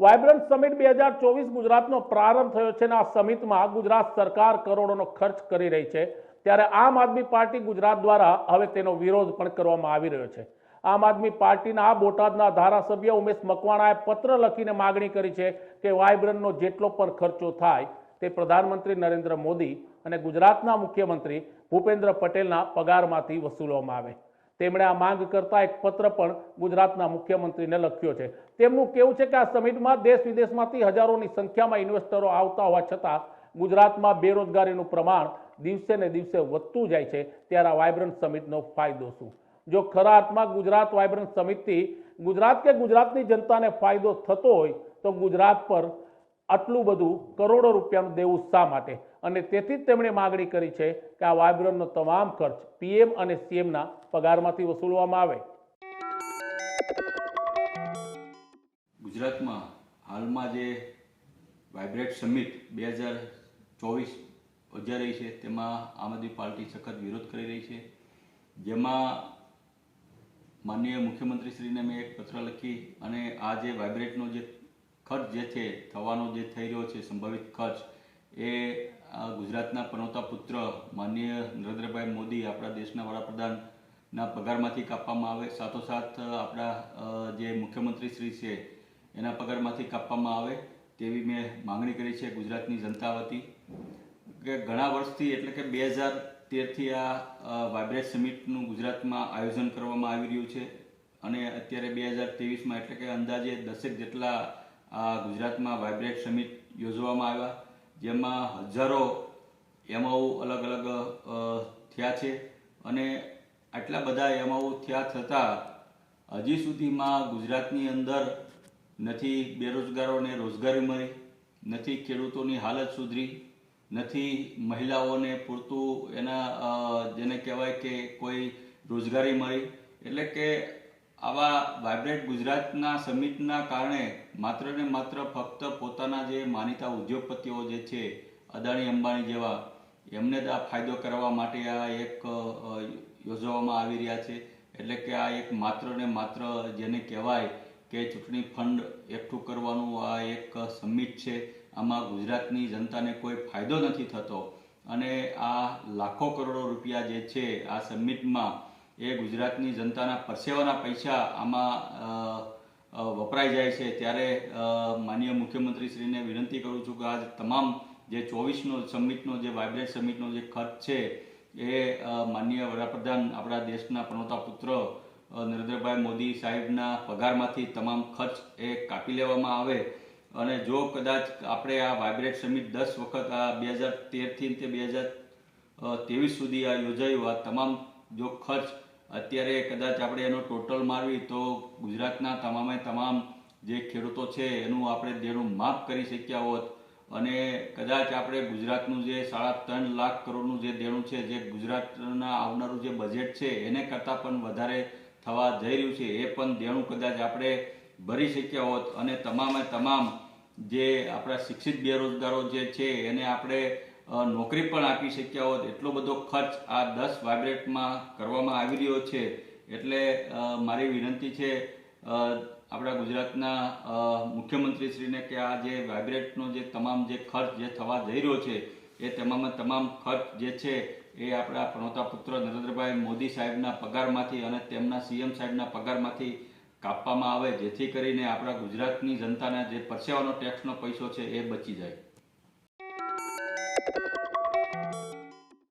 Vibrant summit બે હજાર ચોવીસ ગુજરાતનો પ્રારંભ થયો છે અને આ સમિટમાં ગુજરાત સરકાર કરોડોનો ખર્ચ કરી રહી છે. ત્યારે આમ આદમી પાર્ટી ગુજરાત દ્વારા હવે તેનો વિરોધ પણ કરવામાં આવી રહ્યો છે. આમ આદમી પાર્ટીના બોટાદના ધારાસભ્ય ઉમેશ મકવાણાએ પત્ર લખીને માગણી કરી છે કે વાયબ્રન્ટનો જેટલો પણ ખર્ચો થાય તે પ્રધાનમંત્રી નરેન્દ્ર મોદી અને ગુજરાતના મુખ્યમંત્રી ભૂપેન્દ્ર પટેલના પગારમાંથી વસૂલવામાં આવે. તેમણે આ માંગ કરતા એક પત્ર પણ ગુજરાતના મુખ્યમંત્રીને લખ્યો છે. તેમનું કેવું છે કે આ સમિટમાં દેશ વિદેશમાંથી હજારોની સંખ્યામાં ઇન્વેસ્ટરો આવતા હોવા છતાં ગુજરાતમાં બેરોજગારીનું પ્રમાણ દિવસે ને દિવસે વધતું જાય છે. ત્યારે આ વાયબ્રન્ટ સમિટનો ફાયદો શું? જો ખરા અર્થમાં ગુજરાત વાયબ્રન્ટ સમિટથી ગુજરાત કે ગુજરાતની જનતાને ફાયદો થતો હોય તો ગુજરાત પર આટલું બધું કરોડો રૂપિયાનું દેવું શા માટે? અને તેથી જ તેમણે માગણી કરી છે કે આ વાયબ્રનનો તમામ ખર્ચ પીએમ અને સીએમના પગારમાંથી વસૂલવામાં આવે. ગુજરાતમાં હાલમાં જે વાઇબ્રેટ સમિટ બે હજાર ચોવીસ યોજાઈ રહી છે, તેમાં આમ આદમી પાર્ટી સખત વિરોધ કરી રહી છે. જેમાં માનનીય મુખ્યમંત્રીશ્રીને મેં એક પત્ર લખી અને આ જે વાઇબ્રેટનો જે ખર્ચ જે છે, થવાનો જે થઈ રહ્યો છે, સંભવિત ખર્ચ, એ ગુજરાતના પનોતા પુત્ર માનનીય નરેન્દ્રભાઈ મોદી આપણા દેશના વડાપ્રધાનના પગારમાંથી કાપવામાં આવે. સાથોસાથ આપણા જે મુખ્યમંત્રી શ્રી છે, એના પગારમાંથી કાપવામાં આવે તેવી મેં માંગણી કરી છે ગુજરાતની જનતા વતી. કે ઘણા વર્ષથી એટલે કે બે હજાર તેરથી આ વાઇબ્રેટ સમિટનું ગુજરાતમાં આયોજન કરવામાં આવી રહ્યું છે. અને અત્યારે બે હજાર ત્રેવીસમાં એટલે કે અંદાજે દસેક જેટલા આ ગુજરાતમાં વાઇબ્રેટ સમિટ યોજવામાં આવ્યા. જેમાં હજારો એમઆઉ અલગ અલગ થયા છે અને આટલા બધા એમઆઉ થયા છતાં હજી સુધીમાં ગુજરાતની અંદર નથી બેરોજગારોને રોજગારી મળી, નથી ખેડૂતોની હાલત સુધરી, નથી મહિલાઓને પૂરતું એના જેને કહેવાય કે કોઈ રોજગારી મળી. એટલે કે આવા વાઇબ્રેટ ગુજરાતના સમિટના કારણે માત્ર ને માત્ર ફક્ત પોતાના જે માનીતા ઉદ્યોગપતિઓ જે છે, અદાણી અંબાણી જેવા, એમને જ આ ફાયદો કરવા માટે આ એક યોજવામાં આવી રહ્યા છે. એટલે કે આ એક માત્ર ને માત્ર જેને કહેવાય કે ચૂંટણી ફંડ એકઠું કરવાનું આ એક સમિટ છે, આમાં ગુજરાતની જનતાને કોઈ ફાયદો નથી થતો. અને આ લાખો કરોડો રૂપિયા જે છે, આ સમિટમાં એ ગુજરાતની જનતાના પરસેવાના પૈસા આમાં વપરાઈ જાય છે. ત્યારે માનનીય મુખ્યમંત્રીશ્રીને વિનંતી કરું છું કે આ તમામ જે ચોવીસનો સમિટનો જે વાઇબ્રેટ સમિટનો જે ખર્ચ છે, એ માનીય વડાપ્રધાન આપણા દેશના પ્રણોતા પુત્ર નરેન્દ્રભાઈ મોદી સાહેબના પગારમાંથી તમામ ખર્ચ એ કાપી લેવામાં આવે. અને જો કદાચ આપણે આ વાઇબ્રેટ સમિટ દસ વખત, આ બે હજાર તેરથી તે બે હજાર ત્રેવીસ સુધી આ યોજાયું, આ તમામ જો ખર્ચ અત્યારે કદાચ આપણે એનો ટોટલ મારવી તો ગુજરાતના તમામે તમામ જે ખેડૂતો છે એનું આપણે દેણું માફ કરી શક્યા હોત. અને કદાચ આપણે ગુજરાતનું જે સાડા ત્રણ લાખ કરોડનું જે દેણું છે, જે ગુજરાતના આવનારું જે બજેટ છે, એને કરતાં પણ વધારે થવા જઈ રહ્યું છે, એ પણ દેણું કદાચ આપણે ભરી શક્યા હોત. અને તમામે તમામ જે આપણા શિક્ષિત બેરોજગારો જે છે, એને આપણે નોકરી પણ આપી શક્યા હોત, એટલો બધો ખર્ચ આ દસ વાઇબ્રેટમાં કરવામાં આવી રહ્યો છે. એટલે મારી વિનંતી છે આપણા ગુજરાતના મુખ્યમંત્રીશ્રીને કે આ જે વાઇબ્રેટનો જે તમામ જે ખર્ચ જે થવા જઈ રહ્યો છે, એ તમામ તમામ ખર્ચ જે છે, એ આપણા પ્રણોતા પુત્ર નરેન્દ્રભાઈ મોદી સાહેબના પગારમાંથી અને તેમના સીએમ સાહેબના પગારમાંથી કાપવામાં આવે, જેથી કરીને આપણા ગુજરાતની જનતાના જે પરસેવાનો ટેક્સનો પૈસો છે, એ બચી જાય.